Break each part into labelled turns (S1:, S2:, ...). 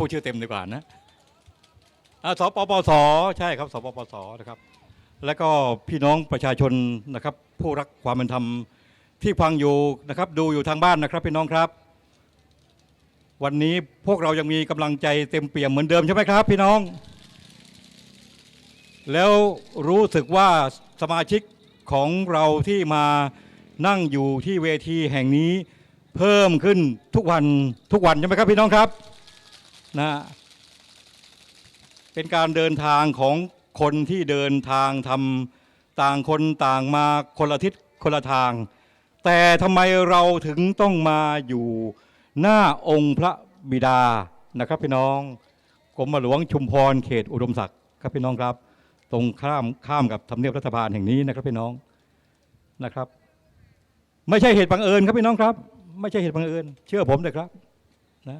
S1: พูดชื่อเต็มดีกว่านะอาสปปสใช่ครับสปปสนะครับ แล้วก็พี่น้องประชาชนนะครับ ผู้รักความเป็นธรรมที่ฟังอยู่นะครับ ดูอยู่ทางบ้านนะครับ พี่น้องครับ วันนี้พวกเรายังมีกำลังใจเต็มเปี่ยมเหมือนเดิมใช่ไหมครับ พี่น้อง แล้วรู้สึกว่าสมาชิกของเราที่มานั่งอยู่ที่เวทีแห่งนี้ เพิ่มขึ้นทุกวันทุกวันใช่ไหมครับพี่น้องครับ นะเป็นการเดินทางของคนที่เดินทางทำต่างคนต่างมาคนละทิศคนละทาง แต่ทำไมเราถึงต้องมาอยู่หน้าองค์พระบิดานะครับพี่น้องกรมหลวงชุมพรเขตอุดมศักดิ์ครับพี่น้องครับ ตรงข้ามข้ามกับทำเนียบรัฐบาลแห่งนี้นะครับพี่น้องนะครับ ไม่ใช่เหตุบังเอิญครับพี่น้องครับ ไม่ใช่เหตุบังเอิญ เชื่อผมเลยครับนะ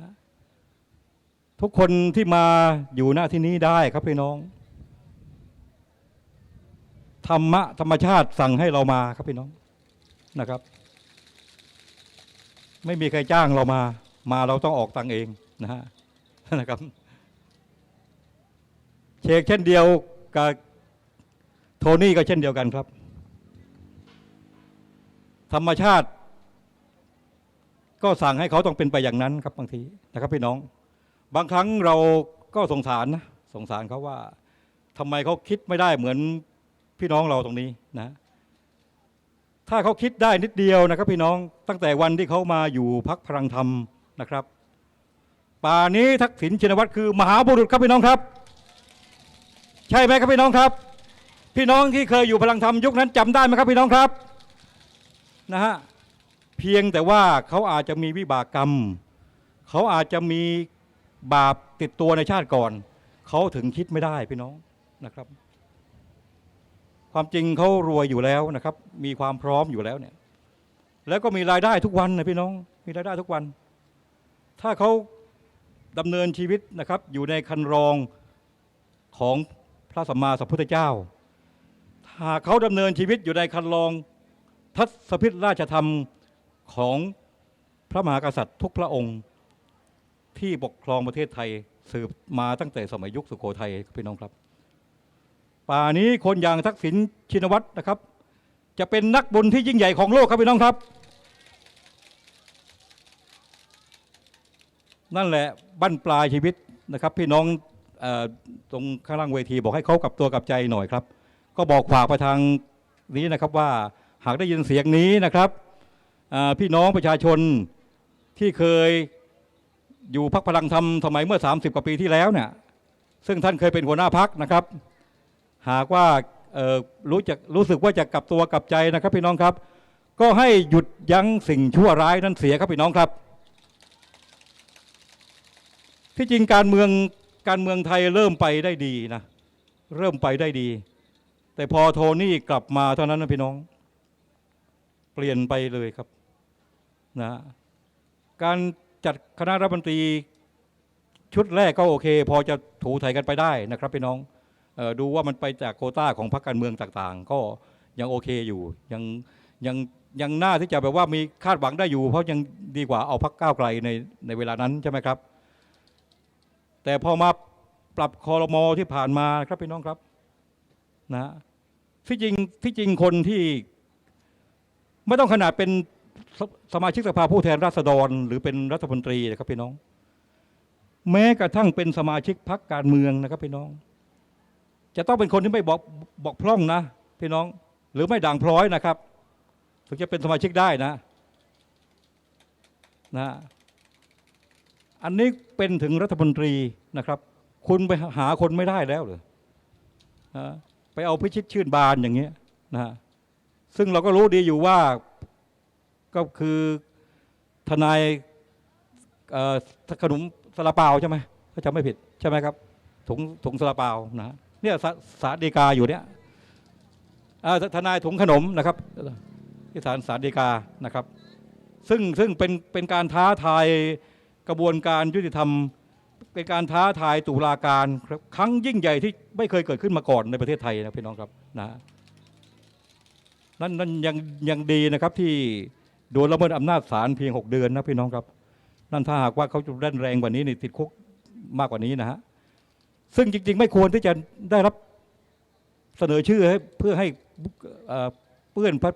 S1: ทุกคนที่มาอยู่หน้าที่นี้ได้ครับพี่น้อง ธรรมะธรรมชาติสั่งให้เรามาครับพี่น้องนะครับ ไม่มีใครจ้างเรามา มาเราต้องออกตังเองนะฮะนะครับเชกเช่นเดียวกับโทนี่ก็เช่นเดียวกันครับ ธรรมชาติ ก็สั่งให้เขาต้องเป็นไปอย่างนั้นครับบางทีนะครับพี่น้อง บางครั้งเราก็สงสารนะสงสารเขาว่าทำไมเขาคิดไม่ได้เหมือนพี่น้องเราตรงนี้นะ ถ้าเขาคิดได้นิดเดียวนะครับ พี่น้องตั้งแต่วันที่เขามาอยู่พักพลังธรรมนะครับ ป่านี้ทักษิณชินวัตรคือ มหาบุรุษครับพี่น้องครับ ใช่ไหมครับพี่น้องครับ พี่น้องที่เคยอยู่พลังธรรมยุคนั้นจำได้ไหมครับพี่น้องครับนะฮะเพียงแต่ว่าเขาอาจจะมีวิบากกรรม เขาอาจจะมี บาปติดตัวในชาติก่อน เขาถึงคิดไม่ได้พี่น้องนะครับ ความจริงเขารวยอยู่แล้วนะครับ มีความพร้อมอยู่แล้วเนี่ย แล้วก็มีรายได้ทุกวันนะพี่น้อง มีรายได้ทุกวัน ถ้าเขาดำเนินชีวิตนะครับ อยู่ในคันรองของพระสัมมาสัมพุทธเจ้าหากเขาดำเนินชีวิตอยู่ในคันรองทัศพิธราชธรรมของพระมหากษัตริย์ทุกพระองค์ ที่ปกครองประเทศไทยสืบมาตั้งแต่สมัยยุคสุโขทัยพี่น้องครับ ป่านี้คนอย่างทักษิณชินวัตรนะครับ จะเป็นนักบุญที่ยิ่งใหญ่ของโลกครับพี่น้องครับ นั่นแหละบั้นปลายชีวิตนะครับ พี่น้องออตรงข้างล่างเวทีบอกให้เขากลับตัวกลับใจหน่อยครับ ก็บอกฝากไปทางนี้นะครับว่าหากได้ยินเสียงนี้นะครับพี่น้องประชาชนที่เคย อยู่พักพลังธรรมสมัยเมื่อ 30 กว่าปีที่แล้วเนี่ยซึ่งท่านเคยเป็นหัวหน้าพักนะครับ หากว่ารู้จักรู้สึกว่าจะกลับตัวกลับใจนะครับพี่น้องครับ ก็ให้หยุดยั้งสิ่งชั่วร้ายนั้นเสียครับพี่น้องครับ ที่จริงการเมืองการเมืองไทยเริ่มไปได้ดีนะเริ่มไปได้ดี แต่พอโทนี่กลับมาเท่านั้นนะพี่น้อง เปลี่ยนไปเลยครับนะการ จัดคณะรัฐมนตรีชุดแรกก็โอเค พอจะถูถ่ายกันไปได้นะครับพี่น้องออดูว่ามันไปจากโคต้าของพรรคการเมืองต่างๆ ก็ยังโอเคอยู่ยังยังยังน่าที่จะแบบว่ามีคาดหวังได้อยู่ เพราะยังดีกว่าเอาพรรคก้าวไกลในในเวลานั้นใช่ไหมครับ แต่พอมาปรับคอรมอที่ผ่านมาครับพี่น้องครับนะที่จริงที่จริงคนที่ไม่ต้องขนาดเป็น สสมาชิกสภาผู้แทนราษฎร หรือเป็นรัฐมนตรีนะครับพี่น้อง แม้กระทั่งเป็นสมาชิกพรรคการเมืองนะครับพี่น้อง จะต้องเป็นคนที่ไม่บอกบอกพร่องนะ พี่น้องหรือไม่ด่างพร้อยนะครับถึงจะเป็นสมาชิกได้นะนะอันนี้เป็นถึงรัฐมนตรีนะครับ คุณไปหาคนไม่ได้แล้วหรือนะไปเอาพิชิตชื่นบานอย่างเงี้ยนะซึ่งเราก็รู้ดีอยู่ว่า ก็คือทนายขนมซาลาเปาใช่ไหมถ้าจำไม่ผิดใช่ไหมครับถุงถุงซาลาเปานะเนี่ยสาสารดีกาอยู่เนี่ยทนายถุงขนมนะครับที่ศาลสารดีกานะครับ ซึ่งซึ่งเป็นเป็นการท้าทายกระบวนการยุติธรรม เป็นการท้าทายตุลาการครับครั้งยิ่งใหญ่ที่ไม่เคยเกิดขึ้นมาก่อนในประเทศไทยนะพี่น้องครับนะนั่นนั่นยังยังดีนะครับที่ โดนละเมิดอำนาจศาลเพียง 6 เดือนนะพี่น้องครับ นั่นถ้าหากว่าเขาจะเล่นแรงกว่านี้นี่ติดคุกมากกว่านี้นะฮะซึ่งจริง ๆ ไม่ควรที่จะได้รับเสนอชื่อให้เพื่อให้เอ่อเปื้อนพระ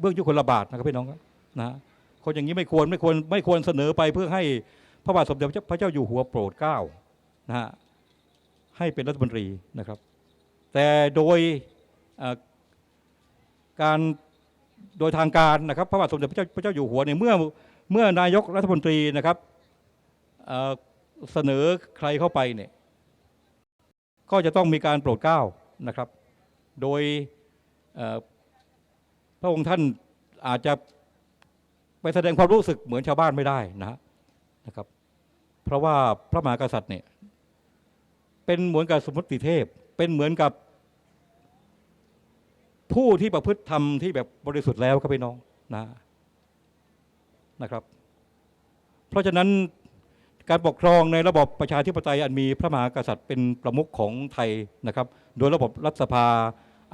S1: เบื้องยุคลบาทนะครับพี่น้องครับนะฮะคนอย่างนี้ไม่ควรไม่ควรไม่ควรเสนอไปเพื่อให้พระบาทสมเด็จพระเจ้าอยู่หัวโปรดเกล้านะฮะให้เป็นรัฐมนตรีนะครับ แต่โดยการ โดยทางการนะครับพระบาทสมเด็จพระเจ้าพระเจ้าอยู่หัวเนี่ยเมื่อเมื่อนายกรัฐมนตรีนะครับเอ่อเสนอใครเข้าไปเนี่ยก็จะต้องมีการโปรดเกล้านะครับ โดยเอ่อพระองค์ท่านอาจจะไปแสดงความรู้สึกเหมือนชาวบ้านไม่ได้นะฮะนะครับ เพราะว่าพระมหากษัตริย์เนี่ยเป็นเหมือนกับสมมติเทพ เป็นเหมือนกับ ผู้ที่ประพฤติธรรมที่แบบบริสุทธิ์แล้วครับพี่น้องนะนะครับ เพราะฉะนั้นการปกครองในระบบประชาธิปไตยอันมีพระมหากษัตริย์เป็นประมุขของไทยนะครับ โดยระบบรัฐสภา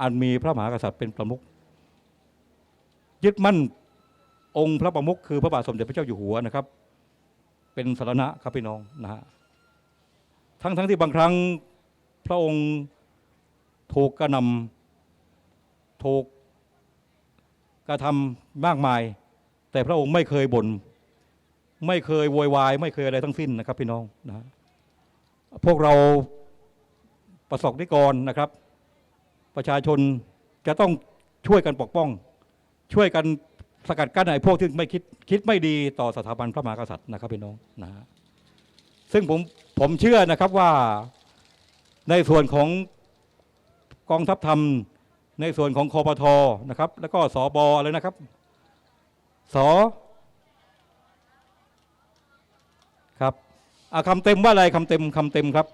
S1: อันมีพระมหากษัตริย์เป็นประมุขยึดมั่นองค์พระประมุขคือพระบาทสมเด็จพระเจ้าอยู่หัวนะครับ เป็นสารณะครับพี่น้องนะฮะทั้งทั้งที่บางครั้งพระองค์ถูกกระนำ ถูกกระทำมากมาย แต่พระองค์ไม่เคยบน่นไม่เคยโวยวาย ไม่เคยอะไรทั้งสิ้นนะครับ พี่น้องนะฮะพวกเราประสบนิกรนะครับ ประชาชนจะต้องช่วยกันปกป้อง ช่วยกันสกัดกั้นไอ้พวกที่ไม่คิดคิดไม่ดีต่อสถาบันพระมหากษัตริย์นะครับพี่น้องนะฮะซึ่งผมผมเชื่อนะครับว่าในส่วนของกองทัพธรรม ในส่วนของคอปทนะครับ แล้วก็สอบออะไรนะครับสอครับอะคำเต็มว่าอะไรคำเต็มคำเต็มครับ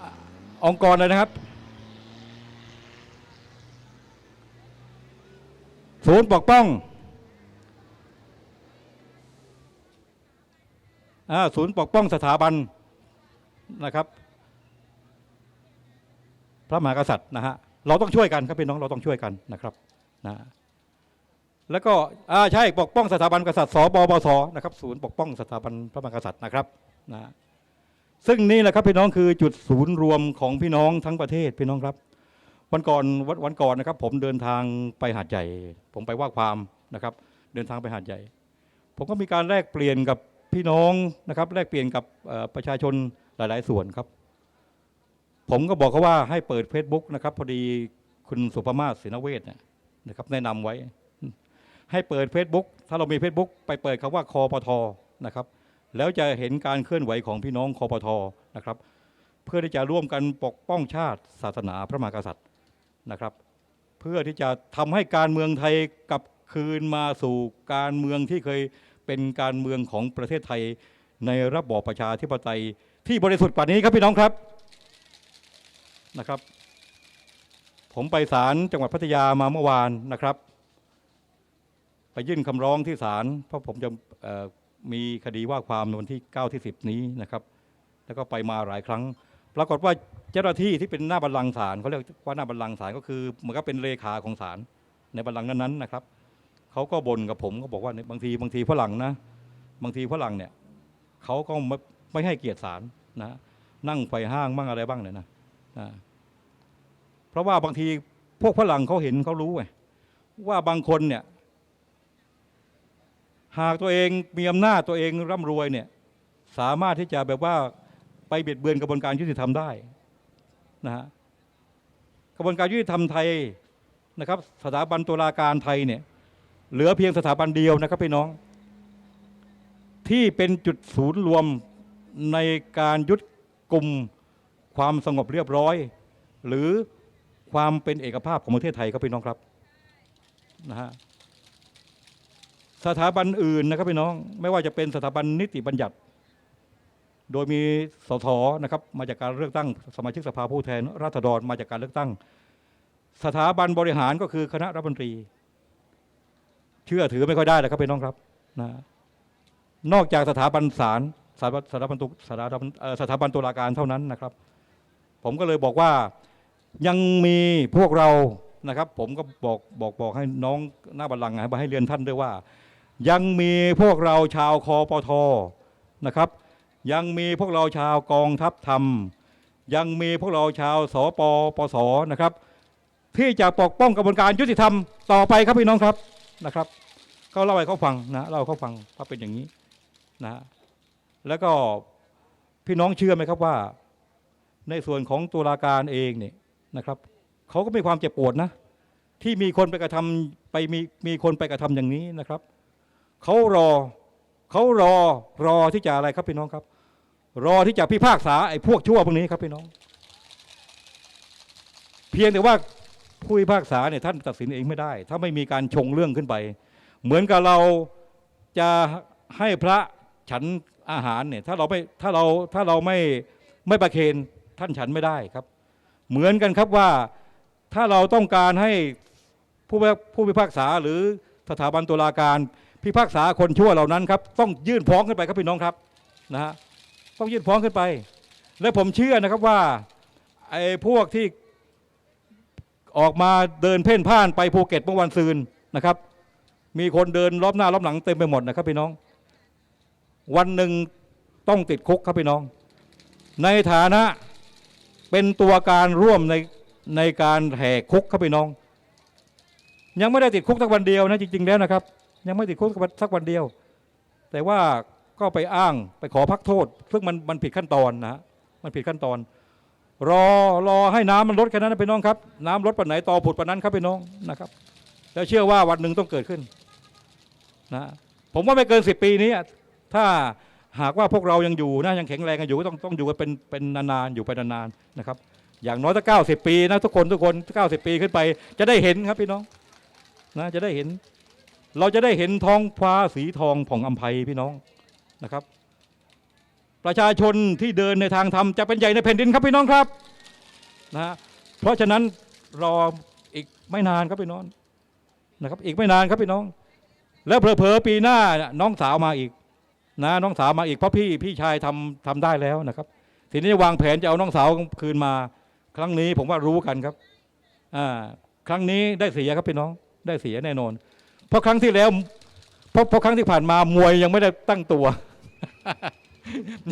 S1: อะองค์กรเลยนะครับ ศูนย์ปกป้องอ่าศูนย์ปกป้องสถาบัน นะครับ พระมหากษัตริย์นะฮะเราต้องช่วยกันครับพี่น้องเราต้องช่วยกันนะครับนะแล้วก็อ่าใช่ปกป้องสถาบันกษัตริย์สบปสนะครับ ศูนย์ปกป้องสถาบันพระมหากษัตริย์นะครับนะซึ่งนี่แหละครับพี่น้องคือจุดศูนย์รวมของพี่น้องทั้งประเทศพี่น้องครับวันก่อนวันวันก่อนนะครับ ผมเดินทางไปหาดใหญ่ ผมไปว่าความนะครับ เดินทางไปหาดใหญ่ ผมก็มีการแลกเปลี่ยนกับพี่น้องนะครับ แลกเปลี่ยนกับประชาชน หลาย ๆ ส่วนครับ ผมก็บอกเขาว่าให้เปิด Facebook นะครับ พอดีคุณสุภมาศศินเวชนะครับ แนะนำไว้ ให้เปิด Facebook ถ้าเรามี Facebook ไปเปิดคำว่าคอปทนะครับ แล้วจะเห็นการเคลื่อนไหวของพี่น้องคอปทนะครับ เพื่อที่จะร่วมกันปกป้องชาติศาสนาพระมหากษัตริย์นะครับ เพื่อที่จะทำให้การเมืองไทยกลับคืนมาสู่การเมืองที่เคยเป็นการเมืองของประเทศไทยในระบอบประชาธิปไตย ที่บริสุทธิ์กว่านี้ครับพี่น้องครับนะครับ ผมไปศาลจังหวัดพัทยามาเมื่อวานนะครับ ไปยื่นคำร้องที่ศาลเพราะผมจะมีคดีว่าความในวันที่ 9 ที่ 10 นี้นะครับ แล้วก็ไปมาหลายครั้ง ปรากฏว่าเจ้าหน้าที่ที่เป็นหน้าบัลลังก์ศาลเขาเรียกว่าหน้าบัลลังก์ศาลก็คือเหมือนกับเป็นเลขาของศาลในบัลลังก์นั้นๆนะครับเขาก็บ่นกับผมก็บอกว่าเนี่ยบางทีบางทีฝรั่งนะ บางทีฝรั่งเนี่ยเขาก็ไม่ไม่ให้เกียรติศาล นะนั่งไฟห้างบ้างอะไรบ้างเนี่ยนะนะเพราะว่าบางทีพวกฝรั่งเขาเห็นเขารู้ไงว่าบางคนเนี่ย หากตัวเองมีอำนาจตัวเองร่ำรวยเนี่ย สามารถที่จะแบบว่าไปเบียดเบือนกระบวนการยุติธรรมได้นะฮะกระบวนการยุติธรรมไทยนะครับ สถาบันตุลาการไทยเนี่ย เหลือเพียงสถาบันเดียวนะครับพี่น้อง ที่เป็นจุดศูนย์รวม ในการยุดกลุ่มความสงบเรียบร้อย หรือความเป็นเอกภาพของประเทศไทยครับพี่น้องครับนะฮะสถาบันอื่นนะครับพี่น้อง ไม่ว่าจะเป็นสถาบันนิติบัญญัติ โดยมีสทนะครับมาจากการเลือกตั้ง สมาชิกสภาผู้แทนราษฎรมาจากการเลือกตั้ง สถาบันบริหารก็คือคณะรัฐมนตรี เชื่อถือไม่ค่อยได้เลยครับพี่น้องครับนะนอกจากสถาบันศาล สถาบันสถาบันตุสถาบันสถาบันตุลาการเท่านั้นนะครับ ผมก็เลยบอกว่ายังมีพวกเรานะครับ ผมก็บอกบอกบอกให้น้องหน้าบัลลังก์นะครับให้เรียนท่านด้วยว่า ยังมีพวกเราชาวคอปทนะครับ ยังมีพวกเราชาวกองทัพธรรม ยังมีพวกเราชาวสปปสนะครับ ที่จะปกป้องกระบวนการยุติธรรมต่อไปครับพี่น้องครับนะครับก็เล่าให้เขาฟังนะเล่าให้เขาฟังว่าเป็นอย่างนี้นะ แล้วก็พี่น้องเชื่อไหมครับว่า ในส่วนของตุลาการเองเนี่ยนะครับเขาก็มีความเจ็บปวดนะ ที่มีคนไปกระทำไปมีมีคนไปกระทำอย่างนี้นะครับเขารอเขารอรอที่จะอะไรครับพี่น้องครับ รอที่จะพิพากษาไอ้พวกชั่วพวกนี้ครับพี่น้อง เพียงแต่ว่าผู้พิพากษาเนี่ยท่านตัดสินเองไม่ได้ ถ้าไม่มีการชงเรื่องขึ้นไป เหมือนกับเราจะให้พระฉัน อาหารเนี่ยถ้าเราไม่ถ้าเราถ้าเราไม่ไม่ประเคนท่านฉันไม่ได้ครับ เหมือนกันครับว่าถ้าเราต้องการให้ผู้ผู้พิพากษาหรือสถาบันตุลาการพิพากษาคนชั่วเหล่านั้นครับต้องยื่นฟ้องขึ้นไปครับพี่น้องครับนะฮะต้องยื่นฟ้องขึ้นไป และผมเชื่อนะครับว่าไอ้พวกที่ออกมาเดินเพ่นพ่านไปภูเก็ตเมื่อวันซืนนะครับ มีคนเดินรอบหน้ารอบหลังเต็มไปหมดนะครับพี่น้อง วันหนึ่งต้องติดคุกครับพี่น้อง ในฐานะเป็นตัวการร่วมในในการแหกคุกครับพี่น้อง ยังไม่ได้ติดคุกสักวันเดียวนะจริง ๆ แล้วนะครับ ยังไม่ติดคุกสักวันเดียว แต่ว่าก็ไปอ้างไปขอพักโทษ ซึ่งมันมันผิดขั้นตอนนะฮะมันผิดขั้นตอน รอรอให้น้ำมันลดแค่นั้นนะพี่น้องครับ น้ำลดปันไหนต่อผุดปันนั้นครับพี่น้องนะครับ แล้วเชื่อว่าวันหนึ่งต้องเกิดขึ้นนะผมว่าไม่เกินสิบปีนี้ ถ้าหากว่าพวกเรายังอยู่นะยังแข็งแรงกันอยู่ก็ต้องต้องอยู่กันเป็นเป็นนานๆอยู่ไปนานๆนะครับ อย่างน้อยถ้าเก้าสิบปีนะทุกคนทุกคนเก้าสิบปีขึ้นไป จะได้เห็นครับพี่น้องนะจะได้เห็น เราจะได้เห็นท้องฟ้าสีทองผ่องอัมภัยพี่น้องนะครับ ประชาชนที่เดินในทางธรรมจะเป็นใหญ่ในแผ่นดินครับพี่น้องครับนะฮะเพราะฉะนั้นรออีกไม่นานครับพี่น้องนะครับ อีกไม่นานครับพี่น้อง แล้วเผลอๆปีหน้าน้องสาวมาอีก นะน้องสาวมาอีกเพราะพี่พี่ชายทำทำได้แล้วนะครับ ทีนี้วางแผนจะเอาน้องสาวคืนมา ครั้งนี้ผมว่ารู้กันครับอ่าครั้งนี้ได้เสียครับพี่น้องได้เสียแน่นอน เพราะครั้งที่แล้วเพราะเพราะครั้งที่ผ่านมามวยยังไม่ได้ตั้งตัว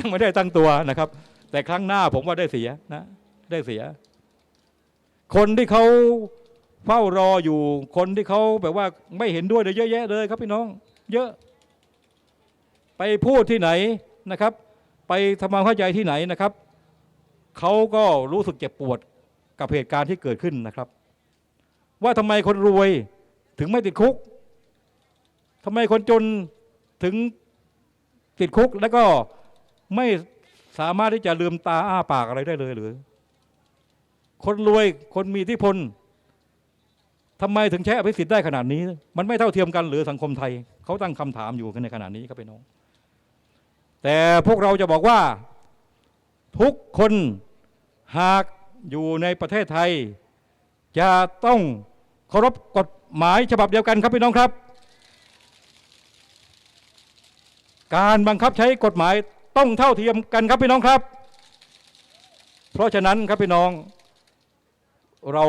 S1: ยังไม่ได้ตั้งตัวนะครับ แต่ครั้งหน้าผมว่าได้เสียนะ ได้เสีย คนที่เขาเฝ้ารออยู่คนที่เขาแบบว่าไม่เห็นด้วยเลยเยอะแยะเลยครับพี่น้อง เยอะ ไปพูดที่ไหนนะครับ ไปทำความเข้าใจที่ไหนนะครับเขาก็รู้สึกเจ็บปวดกับเหตุการณ์ที่เกิดขึ้นนะครับ ว่าทำไมคนรวยถึงไม่ติดคุกทำไมคนจนถึงติดคุกแล้วก็ไม่สามารถที่จะลืมตาอ้าปากอะไรได้เลยหรือ คนรวยคนมีอิทธิพลทำไมถึงใช้อภิสิทธิ์ได้ขนาดนี้ มันไม่เท่าเทียมกันหรือสังคมไทย เขาตั้งคำถามอยู่กันในขณะนี้ครับพี่น้อง แต่พวกเราจะบอกว่าทุกคนหากอยู่ในประเทศไทย จะต้องเคารพกฎหมายฉบับเดียวกันครับพี่น้องครับ การบังคับใช้กฎหมายต้องเท่าเทียมกันครับพี่น้องครับ เพราะฉะนั้นครับพี่น้อง เรา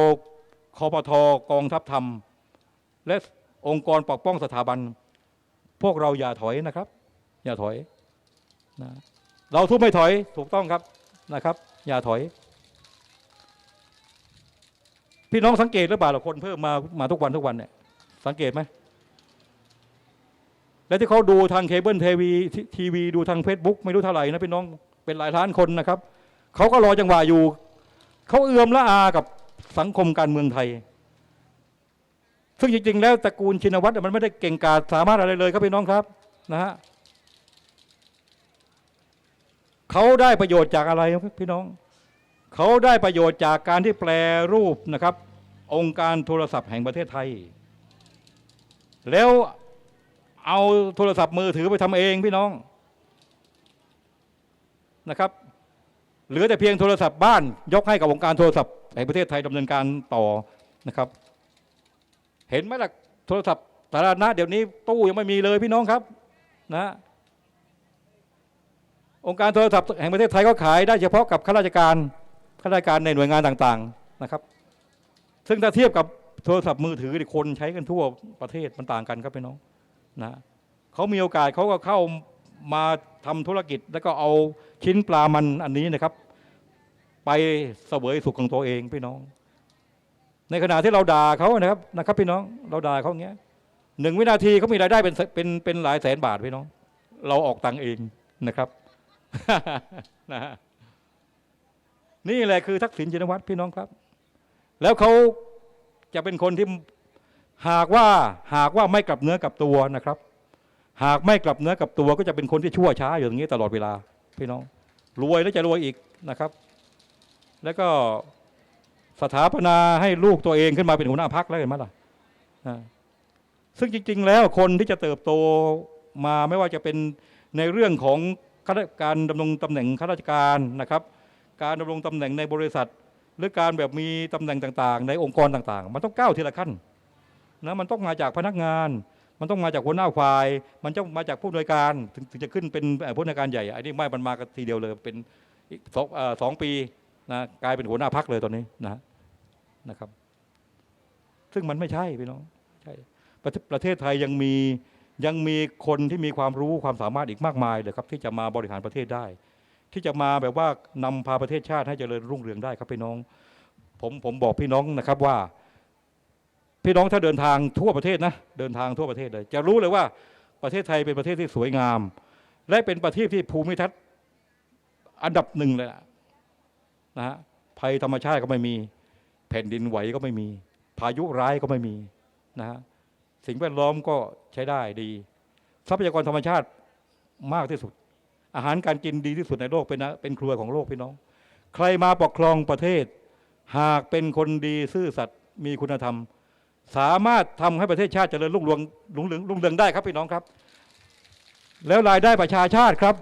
S1: คอปทกองทัพธรรม และองค์กรปกป้องสถาบัน พวกเราอย่าถอยนะครับ อย่าถอย นะเราทุบไม่ถอยถูกต้องครับนะครับ อย่าถอย พี่น้องสังเกตหรือเปล่าคนเพิ่มมามาทุกวันทุกวันเนี่ยสังเกตไหมและที่เขาดูทางเคเบิลทีวีทีวีดูทางเฟซบุ๊กไม่รู้เท่าไหร่นะพี่น้องเป็นหลายล้านคนนะครับเขาก็รอจังหวะอยู่เขาเอื้อมละอากับสังคมการเมืองไทย ซึ่งจริงๆ แล้วตระกูลชินวัตรมันไม่ได้เก่งกาจสามารถอะไรเลยครับพี่น้องครับนะฮะ เขาได้ประโยชน์จากอะไรครับพี่น้อง เขาได้ประโยชน์จากการที่แปลรูปนะครับ องค์การโทรศัพท์แห่งประเทศไทย แล้วเอาโทรศัพท์มือถือไปทำเองพี่น้องนะครับเหลือแต่เพียงโทรศัพท์บ้าน ยกให้กับองค์การโทรศัพท์แห่งประเทศไทยดำเนินการต่อนะครับ เห็นไหมล่ะโทรศัพท์สาธารณะเดี๋ยวนี้ตู้ยังไม่มีเลยพี่น้องครับนะ องค์การโทรศัพท์แห่งประเทศไทยก็ขายได้เฉพาะกับข้าราชการข้าราชการในหน่วยงานต่างๆนะครับ ซึ่งถ้าเทียบกับโทรศัพท์มือถือที่คนใช้กันทั่วประเทศมันต่างกันครับพี่น้องนะเขามีโอกาสเขาก็เข้ามาทำธุรกิจ แล้วก็เอาชิ้นปลามันอันนี้นะครับ ไปเสวยสุขของตัวเองพี่น้อง ในขณะที่เราด่าเขานะครับนะครับ พี่น้องเราด่าเขาอย่างเงี้ยหนึ่งวินาทีเขามีรายได้เป็นเป็นเป็นหลายแสนบาทพี่น้อง เราออกตังค์เองนะครับ นะนี่แหละคือทักษิณชินวัตรพี่น้องครับ แล้วเขาจะเป็นคนที่หากว่าหากว่าไม่กลับเนื้อกลับตัวนะครับ หากไม่กลับเนื้อกลับตัวก็จะเป็นคนที่ชั่วช้าอยู่อย่างนี้ตลอดเวลา พี่น้อง รวยแล้วจะรวยอีกนะครับ แล้วก็สถาปนาให้ลูกตัวเองขึ้นมาเป็นหัวหน้าพักแล้วเห็นไหมล่ะซึ่งจริง ๆ แล้วคนที่จะเติบโตมาไม่ว่าจะเป็นในเรื่องของ การดำรงตำแหน่งข้าราชการนะครับ การดำรงตำแหน่งในบริษัท หรือการแบบมีตำแหน่งต่างๆ ในองค์กรต่างๆ มันต้องก้าวทีละขั้นนะมันต้องมาจากพนักงาน มันต้องมาจากหัวหน้าฝ่าย มันต้องมาจากผู้อำนวยการถึงจะขึ้นเป็นผู้อำนวยการใหญ่อันนี้ไม่มันมากทีเดียวเลยเป็นสองสองปีนะกลายเป็นหัวหน้าพักเลยตอนนี้นะนะครับ ซึ่งมันไม่ใช่พี่น้องใช่ประเทศไทยยังมี ยังมีคนที่มีความรู้ความสามารถอีกมากมายเลยครับที่จะมาบริหารประเทศได้ ที่จะมาแบบว่านำพาประเทศชาติให้เจริญรุ่งเรืองได้ครับพี่น้อง ผมผมบอกพี่น้องนะครับว่า พี่น้องถ้าเดินทางทั่วประเทศนะเดินทางทั่วประเทศเลย จะรู้เลยว่าประเทศไทยเป็นประเทศที่สวยงาม และเป็นประเทศที่ภูมิทัศน์อันดับหนึ่งเลยนะฮะภัยธรรมชาติก็ไม่มี แผ่นดินไหวก็ไม่มี พายุร้ายก็ไม่มีนะฮะ สิ่งแวดล้อมก็ใช้ได้ดี ทรัพยากรธรรมชาติมากที่สุด อาหารการกินดีที่สุดในโลกเป็นนะเป็นครัวของโลกพี่น้อง ใครมาปกครองประเทศ หากเป็นคนดีซื่อสัตย์มีคุณธรรม สามารถทำให้ประเทศชาติเจริญรุ่งเรืองรุ่งเรืองรุ่งเรืองได้ครับพี่น้องครับ แล้วรายได้ประชาชาติครับ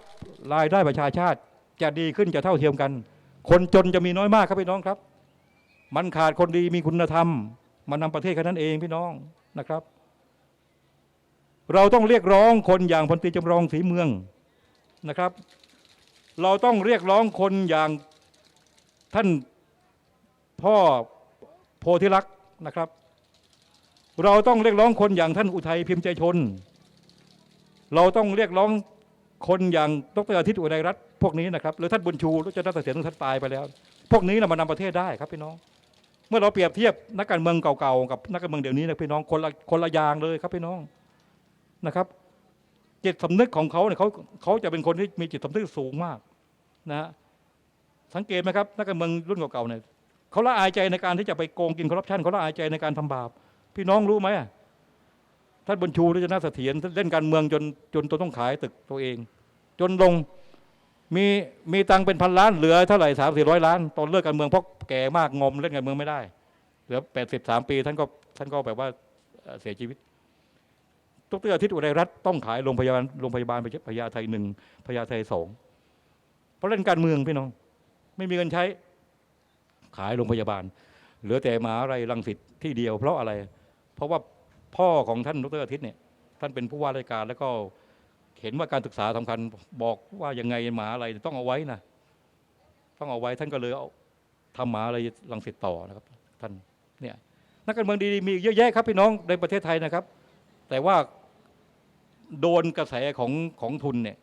S1: รายได้ประชาชาติจะดีขึ้นจะเท่าเทียมกัน คนจนจะมีน้อยมากครับพี่น้องครับ มันขาดคนดีมีคุณธรรมมานำประเทศแค่นั้นเองพี่น้องนะครับ เราต้องเรียกร้องคนอย่างพลตรีจำลองศรีเมืองนะครับ เราต้องเรียกร้องคนอย่างท่านพ่อโพธิลักษ์นะครับ เราต้องเรียกร้องคนอย่างท่านอุทัยพิมพ์ใจชน เราต้องเรียกร้องคนอย่างดรอาทิตย์อุไรรัตน์พวกนี้นะครับหรือท่านบุญชูรัชนเสียรท่านตายไปแล้ว พวกนี้นะมานำประเทศได้ครับพี่น้อง เมื่อเราเปรียบเทียบนักการเมืองเก่าๆกับนักการเมืองเดี๋ยวนี้นะพี่น้องคนละคนละอย่างเลยครับพี่น้อง นะครับ จิตสำนึกของเขาเนี่ยเขาเขาจะเป็นคนที่มีจิตสำนึกสูงมากนะฮะสังเกตไหมครับนักการเมืองรุ่นเก่าๆเนี่ยเขาละอายใจในการที่จะไปโกงกินคอร์รัปชันเขาละอายใจในการทำบาป พี่น้องรู้ไหมท่านบุญชูรัชนาเสถียรเล่นการเมืองจนจนตัวต้องขายตึกตัวเอง จนลงมีมีตังค์เป็นพันล้านเหลือเท่าไหร่สามสี่ร้อยล้าน ตอนเลิกการเมืองเพราะแก่มากงมเล่นการเมืองไม่ได้ เหลือแปดสิบสามปีท่านก็ท่านก็แบบว่าเสียชีวิต ดรอาทิตย์อุไรรัตน์ต้องขายโรงพยาบาลโรงพยาบาลพญาไทหนึ่งพญาไทสองเพราะเล่นการเมืองพี่น้อง ไม่มีเงินใช้ ขายโรงพยาบาล เหลือแต่มหาอะไรรังสิตที่เดียว เพราะอะไร เพราะว่าพ่อของท่านดรอาทิตย์เนี่ยท่านเป็นผู้ว่าราชการแล้วก็เห็นว่าการศึกษาสำคัญบอกว่ายังไงมหาอะไรต้องเอาไว้นะต้องเอาไว้ท่านก็เลยเอาทำมหาอะไรรังสิตต่อนะครับ ท่านเนี่ยนักการเมืองดีๆมีเยอะแยะครับพี่น้องในประเทศไทยนะครับ แต่ว่า โดนกระแสของของทุนเนี่ย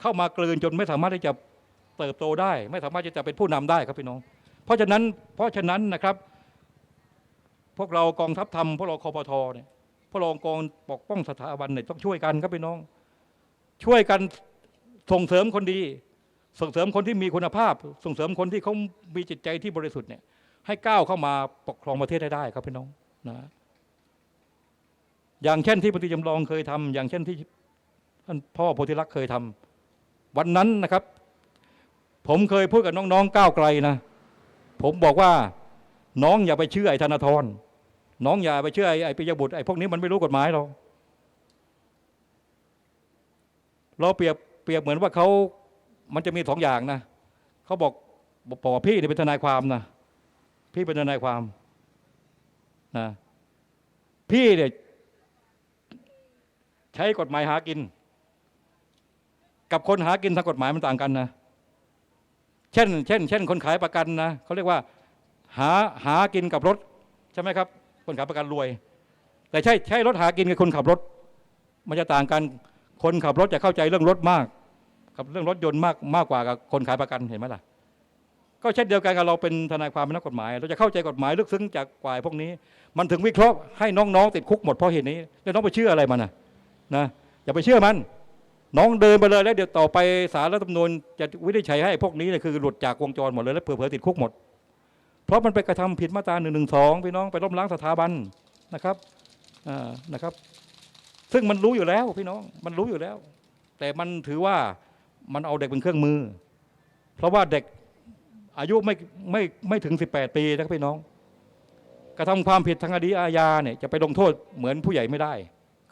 S1: เข้ามากลืนจนไม่สามารถที่จะเติบโตได้ ไม่สามารถที่จะเป็นผู้นำได้ครับพี่น้อง เพราะฉะนั้นเพราะฉะนั้นนะครับ พวกเรากองทัพธรรมพวกเราคอปทเนี่ยพวกเราองค์กรปกป้องสถาบันเนี่ยต้องช่วยกันครับพี่น้อง ช่วยกันส่งเสริมคนดี ส่งเสริมคนที่มีคุณภาพ ส่งเสริมคนที่เขามีจิตใจที่บริสุทธิ์เนี่ยให้ก้าวเข้ามาปกครองประเทศได้ได้ครับพี่น้องนะ อย่างเช่นที่พลตรีจำลองเคยทำอย่างเช่นที่ท่านพ่อโพธิลักษณ์เคยทำวันนั้นนะครับ ผมเคยพูดกับน้องๆก้าวไกลนะ ผมบอกว่าน้องอย่าไปเชื่อไอ้ธนาธรน้องอย่าไปเชื่อไอ้ไอ้ปิยบุตรไอ้พวกนี้มันไม่รู้กฎหมายหรอกเราเปรียบเปรียบเหมือนว่าเขามันจะมีสองอย่างนะเขาบอกบอกพี่เนี่ยเป็นทนายความนะพี่เป็นทนายความนะพี่เนี่ย ใช้กฎหมายหากิน กับคนหากินทางกฎหมายมันต่างกันนะ เช่น เช่น เช่น คนขายประกันนะเขาเรียกว่า หาหากินกับรถ ใช่ไหมครับ คนขายประกันรวย แต่ใช่ใช่รถหากินกับคนขับรถ มันจะต่างกันคนขับรถจะเข้าใจเรื่องรถมากกับเรื่องรถยนต์มากมากกว่ากับคนขายประกันเห็นไหมล่ะ ก็เช่นเดียวกันกับเราเป็นทนายความเป็นนักกฎหมาย เราจะเข้าใจกฎหมายลึกซึ้งจากกว่าพวกนี้ มันถึงวิเคราะห์ให้น้องๆติดคุกหมดเพราะเหตุนี้แล้วน้องไปเชื่ออะไรมันนะ นะอย่าไปเชื่อมัน น้องเดินไปเลยแล้วเดี๋ยวต่อไปศาลรัฐธรรมนูญจะวินิจฉัยให้พวกนี้เนี่ยคือหลุดจากวงจรหมดเลยแล้วเผื่อๆติดคุกหมด เพราะมันไปกระทำผิดมาตราหนึ่งหนึ่งสองพี่น้องไปล้มล้างสถาบันนะครับนะครับ ซึ่งมันรู้อยู่แล้วพี่น้องมันรู้อยู่แล้ว แต่มันถือว่ามันเอาเด็กเป็นเครื่องมือ เพราะว่าเด็กอายุไม่ไม่ไม่ถึง 18 ปีนะครับพี่น้อง กระทำความผิดทางคดีอาญาเนี่ยจะไปลงโทษเหมือนผู้ใหญ่ไม่ได้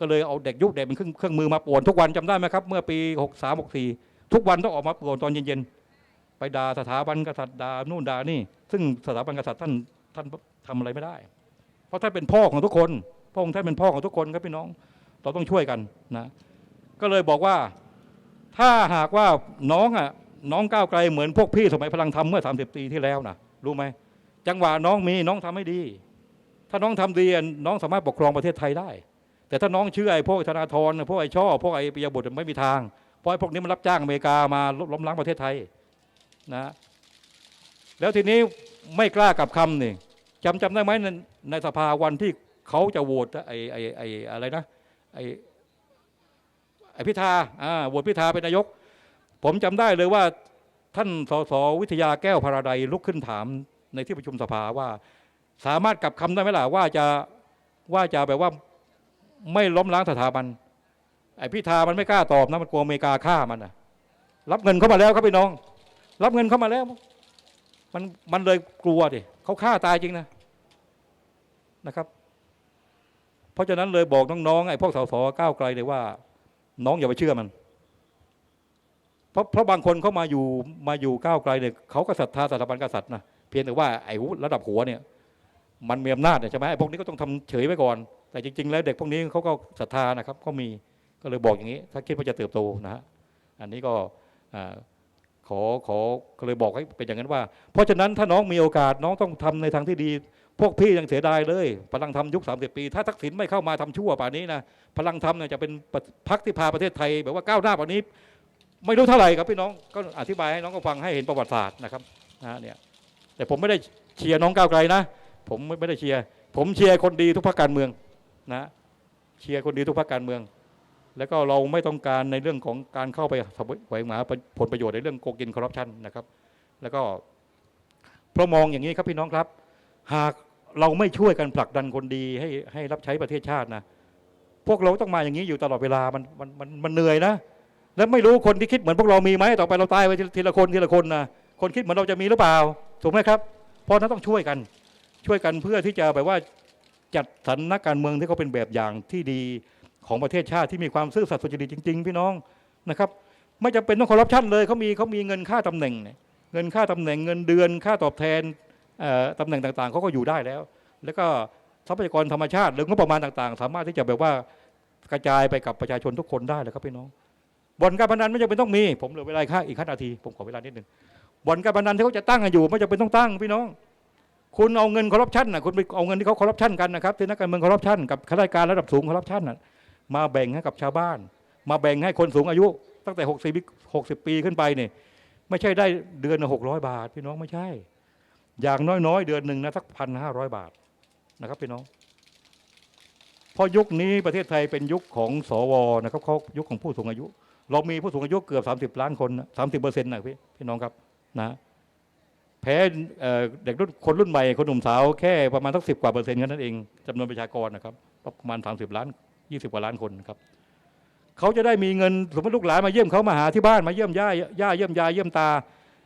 S1: ก็เลยเอาเด็กยุคเด็กเป็นเครื่องเครื่องมือมาป่วนทุกวันจำได้ไหมครับ เมื่อปี 63 64 ทุกวันต้องออกมาป่วนตอนเย็นๆ ไปด่าสถาบันกษัตริย์ด่านู่นด่านี่ ซึ่งสถาบันกษัตริย์ท่านท่านทำอะไรไม่ได้ เพราะท่านเป็นพ่อของทุกคนพระองค์ท่านเป็นพ่อของทุกคนครับพี่น้องเราต้องช่วยกันนะก็เลยบอกว่าถ้าหากว่าน้องอะน้องก้าวไกลเหมือนพวกพี่สมัยพลังธรรมเมื่อ 30 ปีที่แล้วนะรู้ไหมจังหวะน้องมีน้องทำให้ดี ถ้าน้องทำดีน้องสามารถปกครองประเทศไทยได้ แต่ถ้าน้องเชื่อไอ้พวกธนาธรพวกไอ้ช่อพวกไอ้ปิยบุตรไม่มีทางเพราะไอ้พวกนี้มันรับจ้างอเมริกามาล้มล้างประเทศไทยนะแล้วทีนี้ไม่กล้ากลับคำนี่จำจำได้ไหมในในสภาวันที่เขาจะโหวตไอ้ไอ้ไอ้อะไรนะไอ้ไอ้พิธาอ่าโหวตพิธาเป็นนายก ผมจำได้เลยว่าท่านสสวิทยาแก้วพาราไดลุกขึ้นถามในที่ประชุมสภาว่า สามารถกลับคำได้ไหมล่ะว่าจะว่าจะแบบว่า ไม่ล้มล้างสถาบันไอ้พิธามันไม่กล้าตอบนะมันกลัวอเมริกาฆ่ามันนะรับเงินเข้ามาแล้วครับพี่น้อง รับเงินเข้ามาแล้ว มันมันเลยกลัวดิเขาฆ่าตายจริงนะนะครับ เพราะฉะนั้นเลยบอกน้องๆไอ้พวกสสก้าวไกลเลยว่า น้องอย่าไปเชื่อมัน เพราะเพราะบางคนเขามาอยู่มาอยู่ก้าวไกลเนี่ยเขาก็ศรัทธาสถาบันกษัตริย์นะเพียงแต่ว่าไอ้ระดับหัวเนี่ย มันมีอำนาจเนี่ยใช่ไหมไอ้พวกนี้ก็ต้องทำเฉยไว้ก่อน แต่จริง ๆ แล้วเด็กพวกนี้เขาก็ศรัทธานะครับเขามีก็เลยบอกอย่างนี้ ถ้าคิดว่าจะเติบโตนะฮะอันนี้ก็ขอขอก็เลยบอกให้เป็นอย่างนั้นว่า เพราะฉะนั้นถ้าน้องมีโอกาสน้องต้องทำในทางที่ดี พวกพี่ยังเสียดายเลย พลังธรรมยุค 30 ปี ถ้าทักษิณไม่เข้ามาทำชั่วป่านนี้นะพลังธรรมเนี่ยจะเป็นพรรคที่พาประเทศไทย แบบว่าก้าวหน้าป่านนี้ ไม่รู้เท่าไหร่ครับพี่น้องก็อธิบายให้น้องก็ฟังให้เห็นประวัติศาสตร์นะครับนะเนี่ยแต่ผมไม่ได้เชียร์น้องก้าวไกลนะ ผมไม่ได้เชียร์ผมเชียร์คนดีทุกพรรคการเมือง นะเชียร์คนดีทุกพรรคการเมือง แล้วก็เราไม่ต้องการในเรื่องของการเข้าไปแหวงหาผลประโยชน์ในเรื่องโกกินคอร์รัปชันนะครับ แล้วก็เพราะมองอย่างนี้ครับพี่น้องครับ หากเราไม่ช่วยกันผลักดันคนดีให้ให้รับใช้ประเทศชาตินะพวกเราต้องมาอย่างนี้อยู่ตลอดเวลามันมันมันมันเหนื่อยนะ แล้วไม่รู้คนที่คิดเหมือนพวกเรามีไหมต่อไปเราตายไปทีละคนทีละคนนะคนคิดเหมือนเราจะมีหรือเปล่า ถูกไหมครับเพราะฉะนั้นต้องช่วยกันช่วยกันเพื่อที่จะแบบว่า จัดสรรนักการเมืองที่เขาเป็นแบบอย่างที่ดีของประเทศชาติที่มีความซื่อสัตย์สุจริตจริง ๆ พี่น้องนะครับ ไม่จำเป็นต้องคอร์รัปชันเลยเขามีเขามีเงินค่าตำแหน่งเงินค่าตำแหน่งเงินเดือนค่าตอบแทนเอ่อตำแหน่งต่าง ๆเขาก็อยู่ได้แล้ว แล้วก็ทรัพยากรธรรมชาติหรืองบประมาณต่างๆ สามารถที่จะแบบว่ากระจายไปกับประชาชนทุกคนได้เลยครับพี่น้องบ่อนการพนันไม่จำเป็นต้องมี ผมเหลือเวลาอีกห้าอีกห้านาที ผมขอเวลานิดหนึ่งบ่อนการพนันที่เขาจะตั้งกันอยู่ ไม่จำเป็นต้องตั้งพี่น้อง คุณเอาเงินคอร์รัปชันนะคุณไปเอาเงินที่เขาคอร์รัปชันกันนะครับที่นักการเมืองคอร์รัปชันกับข้าราชการระดับสูงคอร์รัปชันน่ะมาแบ่งให้กับชาวบ้าน มาแบ่งให้คนสูงอายุ ตั้งแต่ 60 60 ปีขึ้นไปเนี่ยไม่ใช่ได้เดือนหกร้อยบาท พี่น้องไม่ใช่ อย่างน้อยๆ เดือนหนึ่งนะสักพันห้าร้อยบาทนะครับพี่น้องพราะยุคนี้ประเทศไทยเป็นยุคของสวนะครับเขายุคของผู้สูงอายุ เรามีผู้สูงอายุเกือบ 30 ล้านคนสามสิบเปอร์เซ็นต์นะพี่พี่น้องครับนะ แพ้เด็กรุ่นคนรุ่นใหม่คนหนุ่มสาวแค่ประมาณสักสิบกว่าเปอร์เซ็นต์แค่นั้นเองจำนวนประชากรนะครับประมาณ30ล้าน20กว่าล้านคนครับเขาจะได้มีเงินสมมติลูกหลานมาเยี่ยมเขามาหาที่บ้านมาเยี่ยมย่าย่าเยี่ยมยายเยี่ยมตา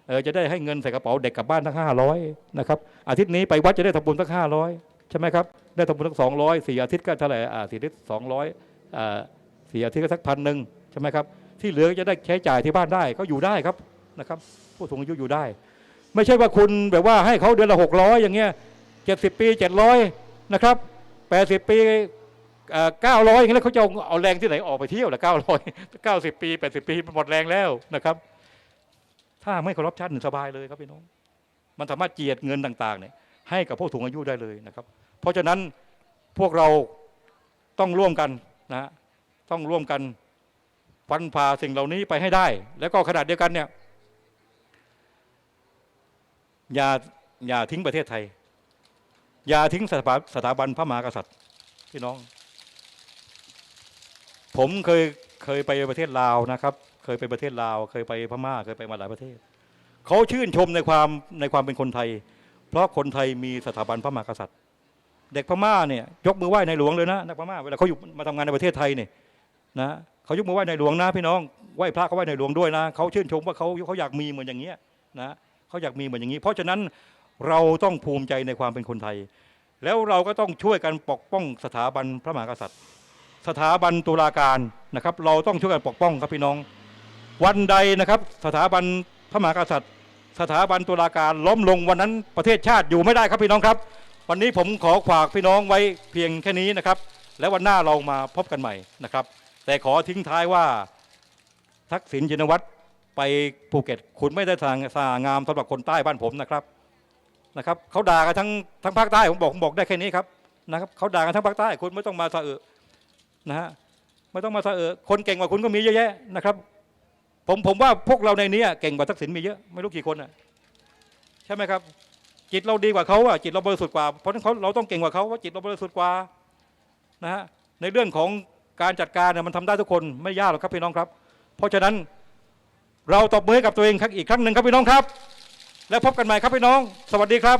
S1: เออจะได้ให้เงินใส่กระเป๋าเด็กกลับบ้านทั้งห้าร้อยนะครับอาทิตย์นี้ไปวัดจะได้ทำบุญทั้งห้าร้อยใช่ไหมครับได้ทำบุญทั้งสองร้อยสี่อาทิตย์ก็เท่าไหร่อ่าสี่อาทิตย์สองร้อยอ่าสี่อาทิตย์ก็สักพันหนึ่งใช่ไหมครับที่เหลือก็จะได้ใช้จ่ายที่บ้านได้ก็อยู่ได้ครับนะครับผู้สูงอายุอยู่ได้ ไม่ใช่ว่าคุณแบบว่าให้เขาเดือนละหกร้อยอย่างเงี้ยเจ็ดสิบปีเจ็ดร้อยนะครับแปดสิบปีเก้าร้อยอย่างเงี้ยเขาจะเอาแรงที่ไหนออกไปเที่ยวละเก้าร้อยเก้าสิบปีแปดสิบปีหมดแรงแล้วนะครับ ถ้าไม่เคารพชันสบายเลยครับพี่น้อง มันสามารถเจียดเงินต่างๆเนี่ยให้กับผู้สูงอายุได้เลยนะครับ เพราะฉะนั้นพวกเราต้องร่วมกันนะฮะต้องร่วมกันฟันผ่าสิ่งเหล่านี้ไปให้ได้ แล้วก็ขนาดเดียวกันเนี่ย อย่าอย่าทิ้งประเทศไทย อย่าทิ้งสถาสถาบันพระมหากษัตริย์พี่น้อง ผมเคยเคยไปประเทศลาวนะครับ เคยไปประเทศลาว เคยไปพม่า เคยไปมาหลายประเทศ เขาชื่นชมในความในความเป็นคนไทย เพราะคนไทยมีสถาบันพระมหากษัตริย์ เด็กพม่าเนี่ยยกมือไหว้ในหลวงเลยนะนักพม่าเวลาเขาอยู่มาทำงานในประเทศไทยเนี่ยนะเขายกมือไหว้ในหลวงนะพี่น้องไหว้พระเขาไหว้ในหลวงด้วยนะเขาชื่นชมว่าเขาเขาอยากมีเหมือนอย่างเงี้ยนะ เขาอยากมีเหมือนอย่างนี้ เพราะฉะนั้นเราต้องภูมิใจในความเป็นคนไทย แล้วเราก็ต้องช่วยกันปกป้องสถาบันพระมหากษัตริย์ สถาบันตุลาการนะครับ เราต้องช่วยกันปกป้องครับพี่น้อง วันใดนะครับ สถาบันพระมหากษัตริย์ สถาบันตุลาการล้มลงวันนั้นประเทศชาติอยู่ไม่ได้ครับพี่น้องครับ วันนี้ผมขอฝากพี่น้องไว้เพียงแค่นี้นะครับ แล้ววันหน้าเรามาพบกันใหม่นะครับ แต่ขอทิ้งท้ายว่าทักษิณชินวัตร ไปภูเก็ตคุณไม่ได้สางสง่างามสำหรับคนใต้บ้านผมนะครับนะครับเขาด่ากันทั้งทั้งภาคใต้ผมบอกผมบอกได้แค่นี้ครับนะครับเขาด่ากันทั้งภาคใต้คุณไม่ต้องมาสะเอะนะฮะไม่ต้องมาสะเอะคนเก่งกว่าคุณก็มีเยอะแยะนะครับผมผมว่าพวกเราในนี้เก่งกว่าทักษิณมีเยอะไม่รู้กี่คนอะใช่ไหมครับ จิตเราดีกว่าเขาอะจิตเราบริสุทธิ์กว่าเพราะฉะนั้นเขาเราต้องเก่งกว่าเขาว่าจิตเราบริสุทธิ์กว่านะฮะในเรื่องของการจัดการเนี่ยมันทำได้ทุกคนไม่ยากหรอกครับพี่น้องครับ เพราะฉะนั้น เราตบมือให้กับตัวเองครั้งอีกครั้งหนึ่งครับพี่น้องครับ แล้วพบกันใหม่ครับพี่น้อง สวัสดีครับ